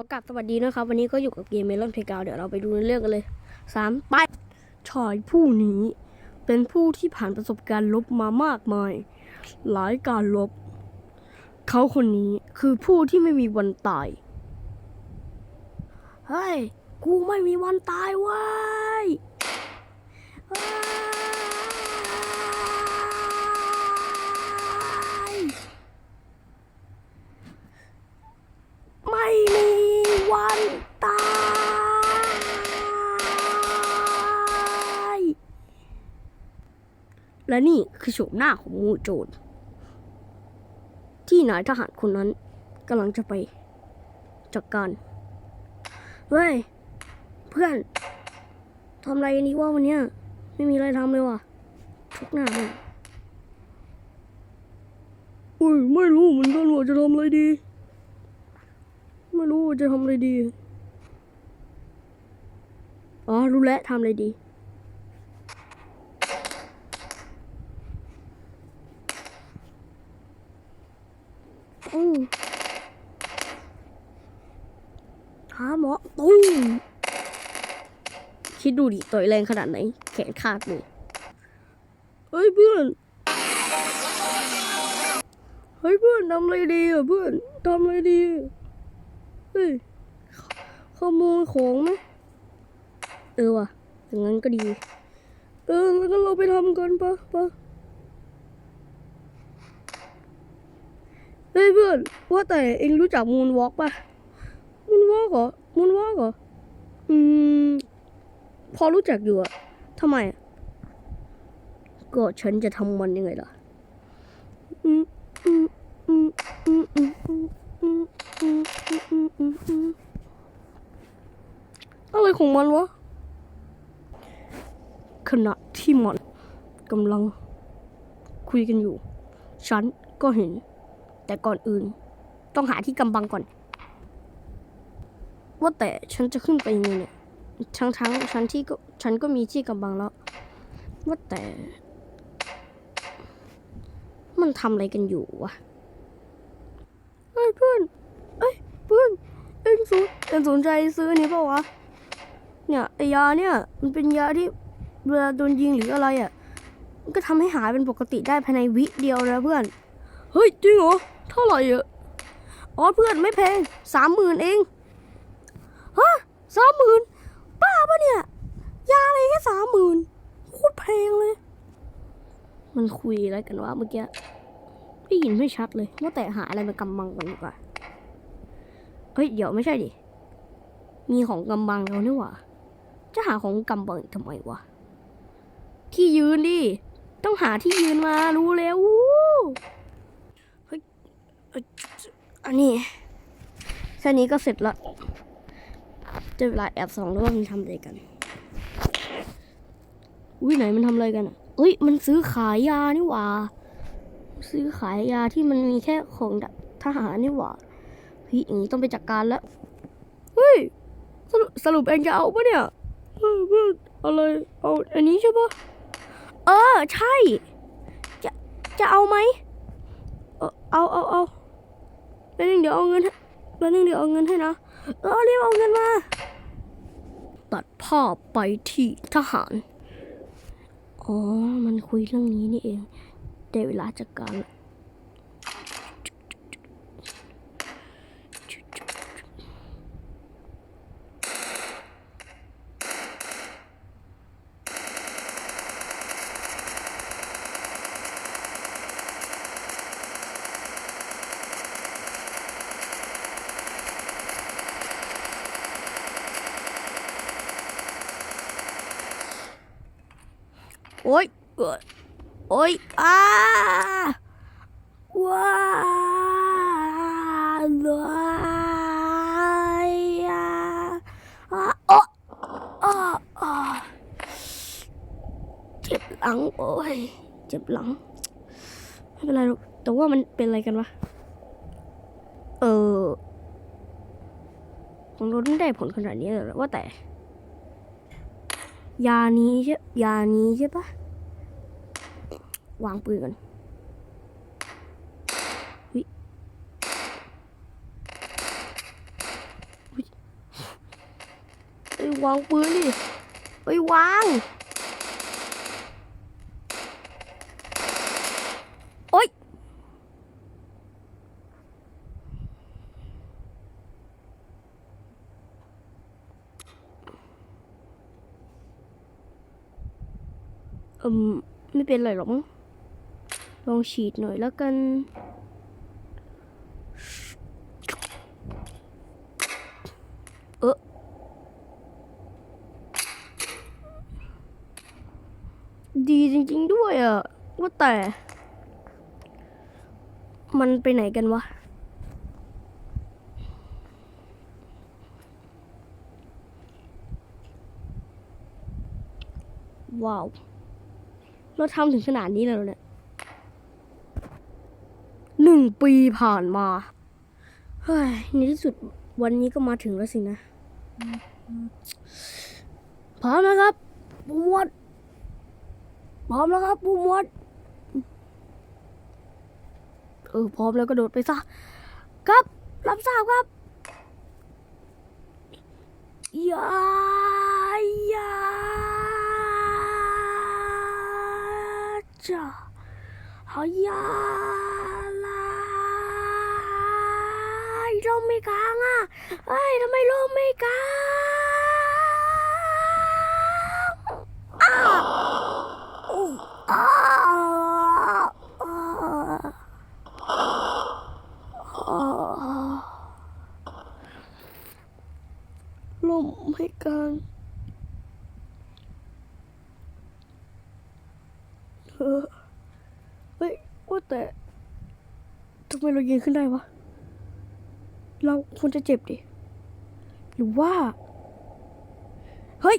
ขอกลับสวัสดีนะครับ วันนี้ก็อยู่กับเกมเมลอนเพกาเดี๋ยวเราไปดูในเรื่องกันเลยสามไปชายผู้นี้ เป็นผู้ที่ผ่านประสบการณ์ลบมามากมาย หลายการลบ เขาคนนี้คือผู้ที่ไม่มีวันตาย เฮ้ย กูไม่มีวันตายเว้ยเฮ้ย ไม่มีวันตาย และนี่คือโฉมหน้าของงูโจรที่นายทหารคนนั้นกำลังจะไปจัดกการเฮ้ย เพื่อนทำอะไรกันนี้ว่าวันเนี้ยไม่มีอะไรทำเลยว่ะทุกหน้าเลยอุ้ยไม่รู้เหมือนกันว่าจะทำอะไรดี ไม่รู้จะทำอะไรดี อ๋อ รู้แล้วทำอะไรดี หาหมอตุ้มคิดดูดิต่อยแรงขนาดไหน แขนขาดเลยเฮ้ยเพื่อนเฮ้ยเพื่อนทำอะไรดีอะเพื่อนทำอะไรดีเฮ้ยขขโมยของไหมเออว่ะอย่างนั้นก็ดี เออแล้วก็เราไปทำกันปะปะ ฮ้ยเพื่อนว่าแต่เองรู้จักมูนวอล์กปะมูนวอล์กเหรอมูนวอล์กเหรออืม พอรู้จักอยู่อะทำไม ก็ฉันจะทำมันยังไงล่ะอืมอืมอืมอืมอืมอืมอืมอืมอืมอืมอืมอืมอะไรของมันวะ ขณะที่มันกำลังคุยกันอยู่ ฉันก็เห็น แต่ก่อนอื่น ต้องหาที่กำบังก่อน ว่าแต่ฉันจะขึ้นไปยังไงเนี่ยทั้งทั้งๆฉันที่ก็ฉันก็มีที่กำบังแล้ว ว่าแต่ มันทำอะไรกันอยู่วะเฮ้ยเพื่อนเอ้ยเพื่อนเอ็งสนเอ็งสนใจซื้ออันนี้เปล่าวะเนี่ยไอยาเนี่ย มันเป็นยาที่เวลาโดนยิงหรืออะไรอะก็ทำให้หายเป็นปกติได้ภายในวิเดียวนะเพื่อน เฮ้ย จริงเหรอ เท่าไหร่อะอ๋อเพื่อนไม่แพงสามหมื่นเองฮะสามหมื่นบ้าปะเนี่ย ยาอะไรแค่สามหมื่นโคตรแพงเลย มันคุยอะไรกันวะเมื่อกี้ได้ยินไม่ชัดเลยว่าแต่หาอะไรมากำบังกันดีกว่าเฮ้ยเดี๋ยวไม่ใช่ดิมีของกำบังเรานี่หว่า จะหาของกำบังอีกทำไมวะที่ยืนดิต้องหาที่ยืนมารู้แล้ววู้ อันนี้แค่นี้ก็เสร็จละจะเวลาแอบสองแล้ว่ามันทำอะไรกันอุ้ยไหนมันทำอะไรกันอะเอ้ย มันซื้อขายยานี่หว่า ซื้อขายยาที่มันมีแค่ของทหารนี่หว่าเฮ้ยอย่างนี้ต้องไปจัดการแล้ว เฮ้ย สรุปสรุปเองจะเอาปะเนี่ยเฮ้ยเพื่ออะไร เอาอันนี้ใช่ปะเออ ใช่ จะ จะเอาไหม เออเอาเอาเอา แล้วนึงเดี๋ยวเอาเงินให้แป๊บนึงเดี๋ยวเอาเงินให้นะเออรีบเอาเงินมา ตัดภาพไปที่ทหาร อ๋อ มันคุยเรื่องนี้นี่เอง ได้เวลาจัดการแล้ว โอ๊ยเอ้ยโอ๊ยอ้าว้าว้ายอ่าอ่าโอ๊ะอ่าอ่าเจ็บหลังโอ้ยเจ็บหลังไม่เป็นไรหรอกแต่ว่ามันเป็นอะไรกันวะเออของเราไม่ได้ผลขนาดนี้เลยว่าแต่ ยานี้ใช่ยานี้ใช่ปะวางปืนก่อนไอ้วางปืนดิไอ้วางโอ๊ย อืมไม่เป็นไรหรอกมั้งลองฉีดหน่อยแล้วกัน เออดีจริงๆด้วยอะ ว่าแต่ มันไปไหนกันวะว้าว เราทำถึงขนาดนี้แล้วเนี่ยหนึ่งปีผ่านมา เฮ้ย ในที่สุดวันนี้ก็มาถึงแล้วสินะพร้อมนะครับผู้หมวดพร้อมแล้วครับผู้หมวดเออพร้อมแล้วก็โดดไปซะ ครับ รับทราบครับยายา จ้าฮายาลาลมไม่กลางอะเอ้ยทำไมลมไม่กลางอ้าวอู้อ้าวอ้าวอ้าวลมไม่กลางเออเฮ้ยว่าแต่ทำไม เรายืนขึ้นได้วะ เราควรจะเจ็บดิ หรือว่า เฮ้ย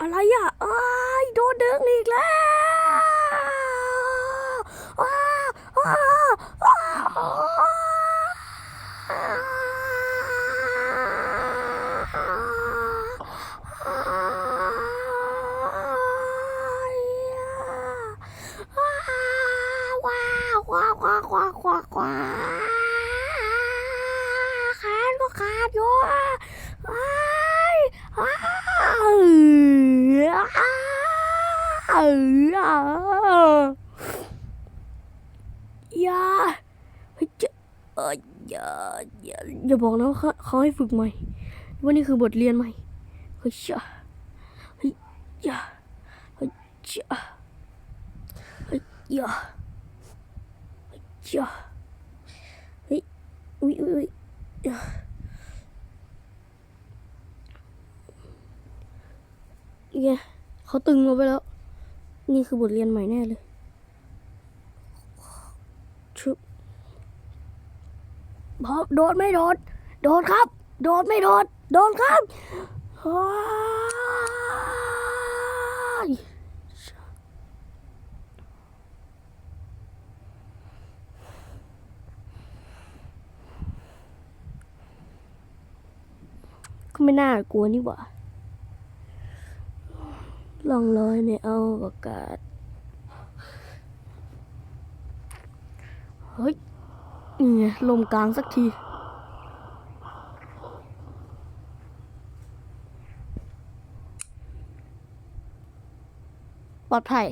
อะไรอะอ้ายโดนดึงอีกแล้วอ้าวอ้าวอ้าวว้าวว้าวว้าวว้าวว้าวว้าวขาดก็ขาดอยู่อ้ายอ้าวอ้าวอย่าเฮ้ยจะเอออย่า อย่าบอกนะว่าเขาเขาให้ฝึกใหม่ว่านี่คือบทเรียนใหม่เฮ้ยจ้าเฮ้ยจ้าเฮ้ยจ้าเฮ้ยจ้าเฮ้ยจ้าเฮ้ยอุ้ยอุ้ยอุ้ยเนี่ยเขาตึงเราไปแล้ว นี่คือบทเรียนใหม่แน่เลยชุบพอ โดดไม่โดดโดดครับ โดดไม่โดดโดดครับว้ยก็ไม่น่ากลัวนี่หว่าลองลอยในอวกาศเฮ้ย นี่ไงลมกลางสักที ปลอดภัย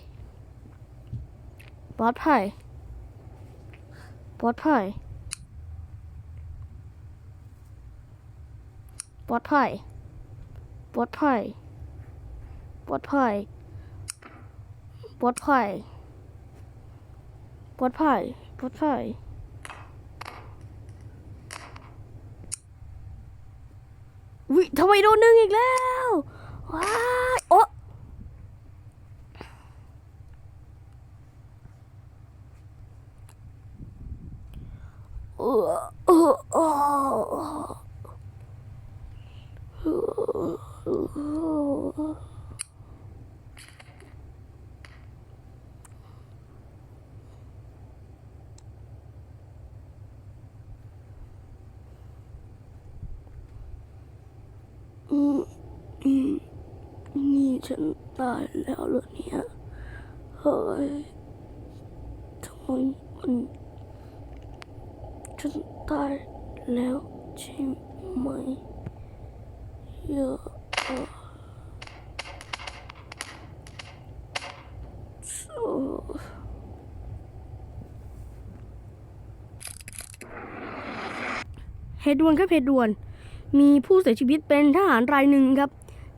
ปลอดภัย ปลอดภัย ปลอดภัย ปลอดภัย ปลอดภัย ปลอดภัย ปลอดภัย ปลอดภัย วิ ทำไมโดนหนึ่งอีกแล้ว ว้าโอ้โอ้โอ้าวเหล่านี้เฮ้ยทำายแล้เหตุด่วนครับเหตุด่วน มีผู้เสียชีวิตเป็นทหารรายหนึ่งครับ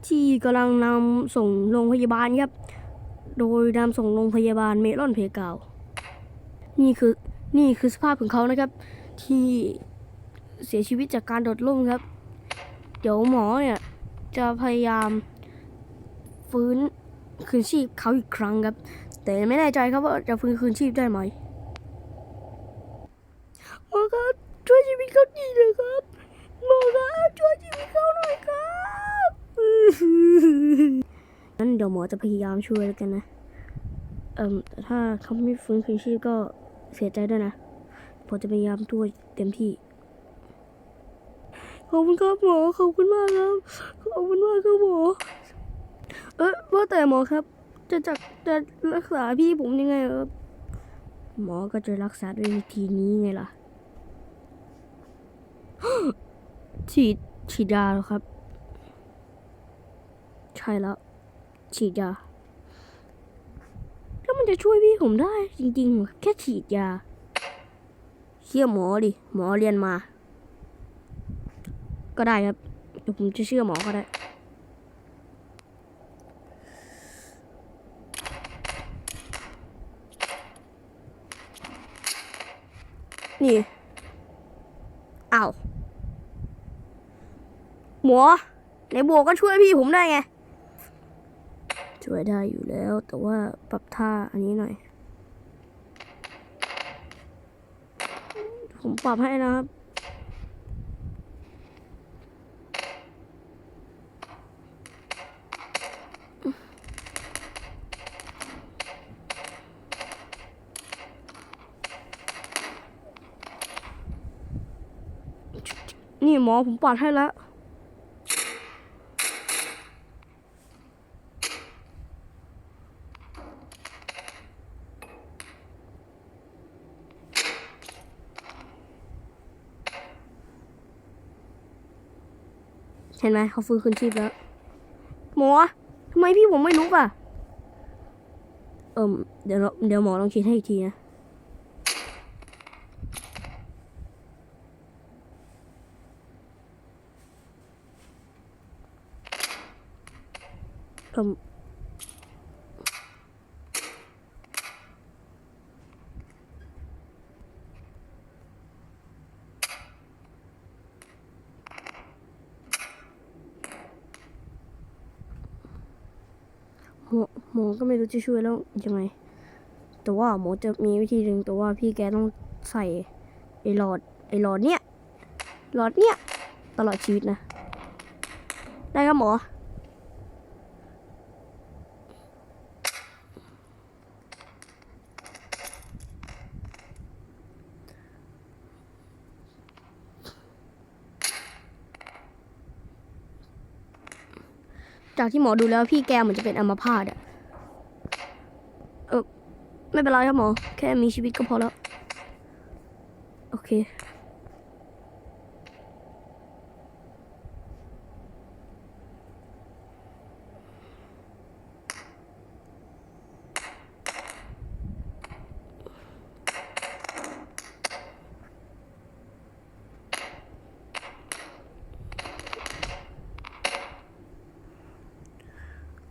ที่กำลังนำส่งโรงพยาบาลครับ โดยนำส่งโรงพยาบาลเมลอนเพกาวนี่คือนี่คือสภาพของเขานะครับ ที่เสียชีวิตจากการโดดร่มครับ เดี๋ยวหมอเนี่ยจะพยายามฟื้นคืนชีพเขาอีกครั้งครับ แต่ไม่แน่ใจครับว่าจะฟื้นคืนชีพได้ไหมหมอครับช่วยชีวิตเขาทีนะครับหมอครับช่วยชีวิตเขาหน่อยครับ งั้นเดี๋ยวหมอจะพยายามช่วยแล้วกันนะ เอ่มแต่ถ้าเขาไม่ฟื้นคืนชีพก็เสียใจด้วยนะผมจะพยายามช่วยเต็มที่ ขอบคุณครับหมอ ขอบคุณมากครับ ขอบคุณมากครับหมอ เอ้ยว่าแต่หมอครับ จะจักจะรักษาพี่ผมยังไงครับ หมอก็จะรักษาด้วยวิธีนี้ไงล่ะ ฉีดฉีดยาเหรอครับ ใช่แล้ว ฉีดยาแล้วมันจะช่วยพี่ผมได้ จริงๆ แค่ฉีดยาเชื่อหมอดิ หมอเรียนมา ก็ได้ครับเดี๋ยวผมจะเชื่อหมอก็ได้ นี่อ้าวหมอไหนบัวก็ช่วยพี่ผมได้ไง ช่วยได้อยู่แล้ว แต่ว่าปรับท่าอันนี้หน่อย ผมปรับให้นะครับนี่หมอผมปรับให้แล้ว ไหมเขาฟื้นคืนชีพแล้ว หมอทำไมพี่ผมไม่ลุกอะ เอิมเดี๋ยวเดี๋ยวหมอลองคิดให้อีกทีนะเอิมหมอหมอ ก็ไม่รู้จะช่วยแล้วยังไง แต่ว่าหมอจะมีวิธีหนึ่งแต่ว่าพี่แกต้องใส่ไอ้หลอดไอ้หลอดเนี้ยหลอดเนี้ยตลอดชีวิตนะ ได้ครับหมอ จากที่หมอดูแล้วพี่แกเหมือนจะเป็นอัมพาตอะ ไม่เป็นไรครับหมอ แค่มีชีวิตก็พอแล้ว โอเค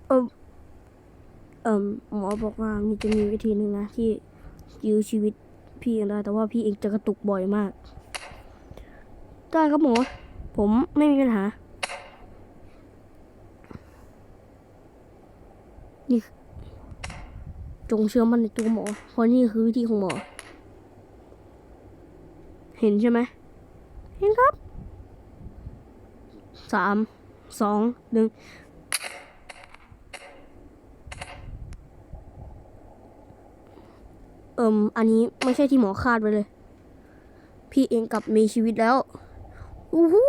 เออ เอ่มหมอบอกว่ามีจะมีวิธีหนึ่งนะที่ยื้อชีวิตพี่เองได้แต่ว่าพี่เองจะกระตุกบ่อยมากได้ครับหมอผมไม่มีปัญหา นี่จงเชื่อมั่นในตัวหมอ เพราะนี่คือวิธีของหมอ เห็นใช่ไหม เห็นครับ สาม สอง หนึ่ง เอิมอันนี้ไม่ใช่ที่หมอคาดไว้เลย พี่เองกลับมีชีวิตแล้วอู้หู